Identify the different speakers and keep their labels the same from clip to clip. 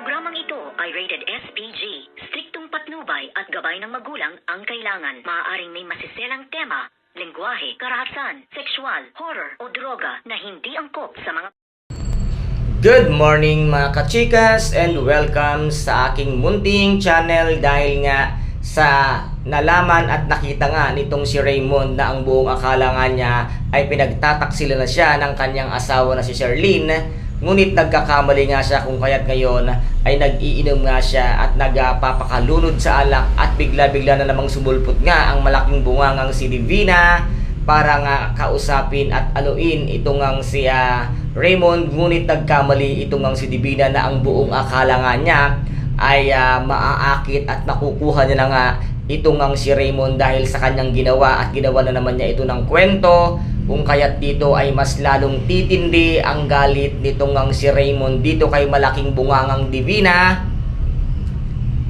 Speaker 1: Programang ito ay rated SPG. Striktong patnubay at gabay ng magulang ang kailangan. Maaaring may masiselang tema, lengguwahe, karahasan, sexual, horror o droga na hindi angkop sa mga
Speaker 2: Good morning mga kachikas and welcome sa aking munting channel dahil nga sa nalaman at nakita nga nitong si Raymond na ang buong akala nga niya ay pinagtataksila na siya ng kanyang asawa na si Sherlyn ngunit nagkakamali nga siya kung kaya't ngayon ay nag-iinom nga siya at nagpapakalunod sa alak at bigla-bigla na namang sumulpot nga ang malaking bungangang si Divina para nga kausapin at aluin itong ang si ah, Raymond. Ngunit nagkamali itong ang si Divina na ang buong akala nga niya ay ah, maaakit at nakukuha niya na nga itong ang si Raymond dahil sa kanyang ginawa at ginawa na naman niya ito ng kwento kung kaya't dito ay mas lalong titindi ang galit nitong ang si Raymond dito kay malaking bungangang Divina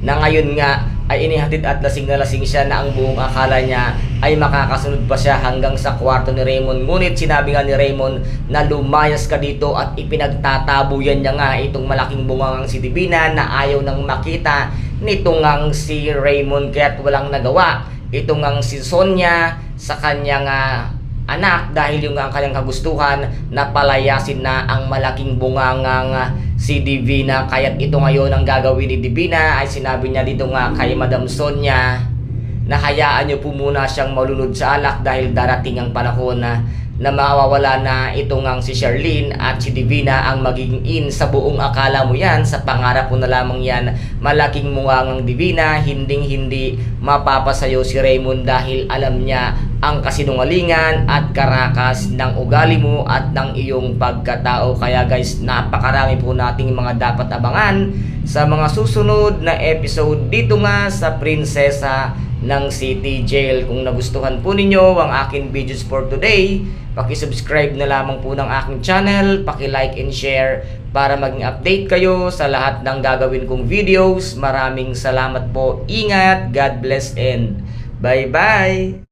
Speaker 2: na ngayon nga ay inihatid at lasing na lasing siya na ang buong akala niya ay makakasunod pa siya hanggang sa kwarto ni Raymond. Ngunit sinabi nga ni Raymond na lumayas ka dito at ipinagtatabuyan niya nga itong malaking bungangang si Divina na ayaw nang makita nitong ang si Raymond kaya't walang nagawa. Itong ang si Sonia sa kanyang ah, anak dahil yung ang kanyang kagustuhan na palayasin na ang malaking bungangang ah, si Divina kaya't ito ngayon ang gagawin ni Divina ay sinabi niya dito nga kay Madam Sonia na hayaan niyo po muna siyang malunod sa alak dahil darating ang panahon na na mawawala na itong ang si Charlene at si Divina ang magiging in sa buong akala mo yan. Sa pangarap mo na lamang yan malaking mungangang Divina hinding hindi mapapasayo si Raymond dahil alam niya ang kasinungalingan at karakas ng ugali mo at ng iyong pagkatao. Kaya guys napakarami po nating mga dapat abangan sa mga susunod na episode dito nga sa Prinsesa ng City Jail. Kung nagustuhan po ninyo ang aking videos for today, paki-subscribe na lamang po ng aking channel, paki-like and share para maging update kayo sa lahat ng gagawin kong videos. Maraming salamat po. Ingat, God bless and bye-bye!